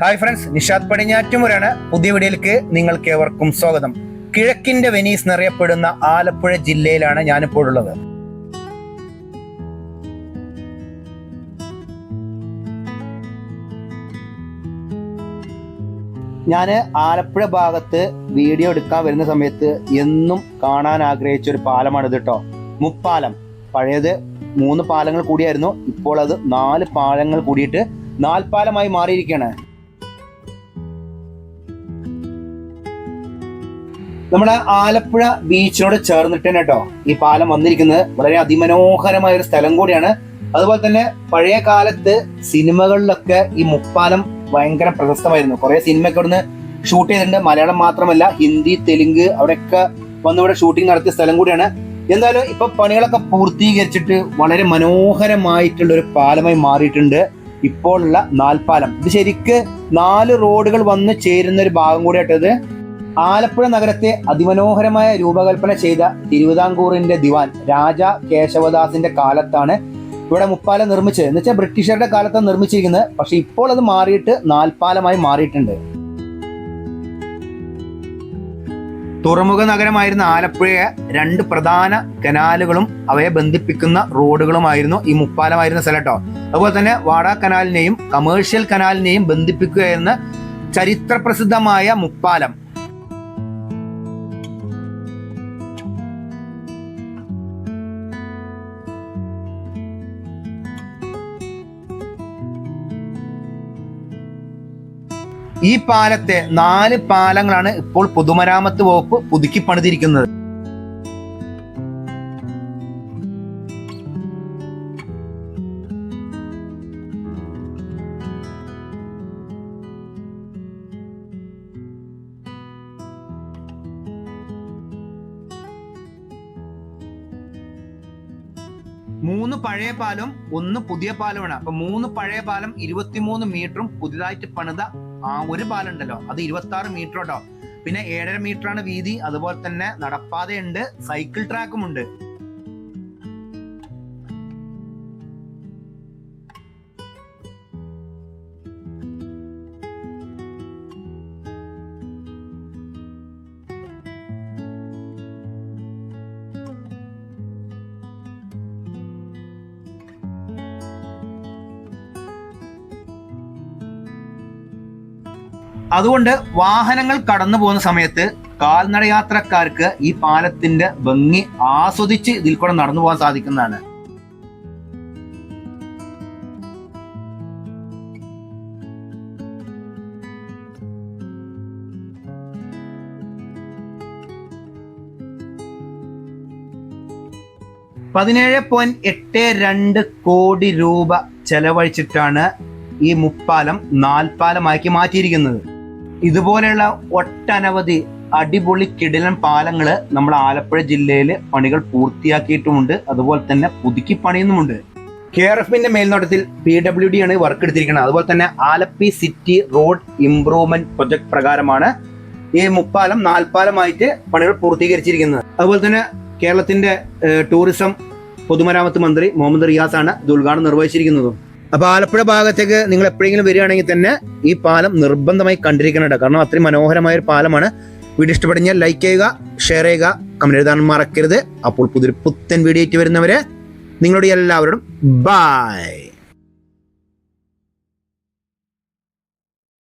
Hi friends Nishad പടിഞ്ഞാറ്റുമുരാണ് പുതിയ വീഡിയോയിലേക്ക് നിങ്ങൾക്ക് ഏവർക്കും സ്വാഗതം. കിഴക്കിന്റെ വെനീസ് എന്നറിയപ്പെടുന്ന ആലപ്പുഴ ജില്ലയിലാണ് ഞാനിപ്പോൾ ഉള്ളത്. ഞാൻ ആലപ്പുഴ ഭാഗത്ത് വീഡിയോ എടുക്കാൻ വരുന്ന സമയത്ത് എന്നും കാണാൻ ആഗ്രഹിച്ച ഒരു പാലമാണ് ഇത് കേട്ടോ. മുപ്പാലം. പഴയത് മൂന്ന് പാലങ്ങൾ കൂടിയായിരുന്നു. ഇപ്പോൾ അത് നാല് പാലങ്ങൾ കൂടിയിട്ട് നാൽപ്പാലമായി മാറിയിരിക്കുകയാണ്. നമ്മുടെ ആലപ്പുഴ ബീച്ചിനോട് ചേർന്നിട്ട് കേട്ടോ ഈ പാലം വന്നിരിക്കുന്നത് വളരെ അതിമനോഹരമായ ഒരു സ്ഥലം കൂടിയാണ്. അതുപോലെ തന്നെ പഴയ കാലത്ത് സിനിമകളിലൊക്കെ ഈ മുപ്പാലം ഭയങ്കര പ്രശസ്തമായിരുന്നു. കുറെ സിനിമയൊക്കെ ഇവിടുന്ന് ഷൂട്ട് ചെയ്തിട്ടുണ്ട്. മലയാളം മാത്രമല്ല ഹിന്ദി തെലുങ്ക് അവിടെയൊക്കെ വന്ന് ഇവിടെ ഷൂട്ടിംഗ് നടത്തിയ സ്ഥലം കൂടിയാണ്. എന്തായാലും ഇപ്പൊ പണികളൊക്കെ പൂർത്തീകരിച്ചിട്ട് വളരെ മനോഹരമായിട്ടുള്ള ഒരു പാലമായി മാറിയിട്ടുണ്ട് ഇപ്പോഴുള്ള നാൽപ്പാലം. ഇത് ശരിക്ക് നാല് റോഡുകൾ വന്ന് ചേരുന്ന ഒരു ഭാഗം കൂടിയായിട്ടത് ആലപ്പുഴ നഗരത്തെ അതിമനോഹരമായ രൂപകൽപ്പന ചെയ്ത തിരുവിതാംകൂറിന്റെ ദിവാൻ രാജ കേശവദാസിന്റെ കാലത്താണ് ഇവിടെ മുപ്പാല നിർമ്മിച്ചത്. എന്ന് വെച്ചാൽ ബ്രിട്ടീഷുകാരുടെ കാലത്താണ് നിർമ്മിച്ചിരിക്കുന്നത്. പക്ഷെ ഇപ്പോൾ അത് മാറിയിട്ട് നാൽപ്പാലമായി മാറിയിട്ടുണ്ട്. തുറമുഖ നഗരമായിരുന്ന ആലപ്പുഴയെ രണ്ട് പ്രധാന കനാലുകളും അവയെ ബന്ധിപ്പിക്കുന്ന റോഡുകളുമായിരുന്നു ഈ മുപ്പാലമായിരുന്ന സ്ഥലം കേട്ടോ അതുപോലെ തന്നെ വാടാ കനാലിനെയും കമേഴ്ഷ്യൽ കനാലിനെയും ബന്ധിപ്പിക്കുകയായിരുന്ന ചരിത്ര പ്രസിദ്ധമായ മുപ്പാലം. ഈ പാലത്തെ നാല് പാലങ്ങളാണ് ഇപ്പോൾ പൊതുമരാമത്ത് വകുപ്പ് പുതുക്കി പണിതിരിക്കുന്നത്. മൂന്ന് പഴയ പാലം ഒന്ന് പുതിയ പാലമാണ് അപ്പൊ മൂന്ന് പഴയ പാലം ഇരുപത്തിമൂന്ന് മീറ്ററും പുതിയതായിട്ട് പണിത ആ ഒരു പാലുണ്ടല്ലോ. അത് ഇരുപത്തി ആറ് മീറ്റർ കേട്ടോ പിന്നെ ഏഴര മീറ്റർ ആണ് വീതി. അതുപോലെ തന്നെ നടപ്പാതയുണ്ട്. സൈക്കിൾ ട്രാക്കും ഉണ്ട്. അതുകൊണ്ട് വാഹനങ്ങൾ കടന്നു പോകുന്ന സമയത്ത് കാൽനടയാത്രക്കാർക്ക് ഈ പാലത്തിന്റെ ഭംഗി ആസ്വദിച്ച് ഇതിൽ കൂടെ നടന്നു പോകാൻ സാധിക്കുന്നതാണ്. പതിനേഴ് പോയിന്റ് എട്ട് രണ്ട് കോടി രൂപ ചെലവഴിച്ചിട്ടാണ് ഈ മുപ്പാലം നാൽപ്പാലമാക്കി മാറ്റിയിരിക്കുന്നത്. ഇതുപോലെയുള്ള ഒട്ടനവധി അടിപൊളി കിടിലൻ പാലങ്ങൾ നമ്മൾ ആലപ്പുഴ ജില്ലയിൽ പണികൾ പൂർത്തിയാക്കിയിട്ടുമുണ്ട്. അതുപോലെ തന്നെ പുതുക്കി പണിയുന്നുമുണ്ട്. കെ ആർ എഫിന്റെ മേൽനോട്ടത്തിൽ പി ഡബ്ല്യു ഡി ആണ് വർക്ക് എടുത്തിരിക്കുന്നത്. അതുപോലെ തന്നെ Alleppey city road improvement project പ്രകാരമാണ് ഈ മുപ്പാലം നാൽപ്പാലമായിട്ട് പണികൾ പൂർത്തീകരിച്ചിരിക്കുന്നത്. അതുപോലെ തന്നെ കേരളത്തിന്റെ ടൂറിസം പൊതുമരാമത്ത് മന്ത്രി മുഹമ്മദ് റിയാസ് ആണ് ഇത് ഉദ്ഘാടനം നിർവഹിച്ചിരിക്കുന്നതും. അപ്പൊ ആലപ്പുഴ ഭാഗത്തേക്ക് നിങ്ങൾ എപ്പോഴെങ്കിലും വരികയാണെങ്കിൽ തന്നെ ഈ പാലം നിർബന്ധമായി കണ്ടിരിക്കണം കാരണം അത്രയും മനോഹരമായ ഒരു പാലമാണ്. വീഡിയോ ഇഷ്ടപ്പെടുന്ന ലൈക്ക് ചെയ്യുക ഷെയർ ചെയ്യുക കമന്റ് എഴുതാൻ മറക്കരുത്. അപ്പോൾ പുതിയൊരു പുത്തൻ വീഡിയോ വരുന്നവരെ നിങ്ങളുടെ എല്ലാവരോടും ബായ്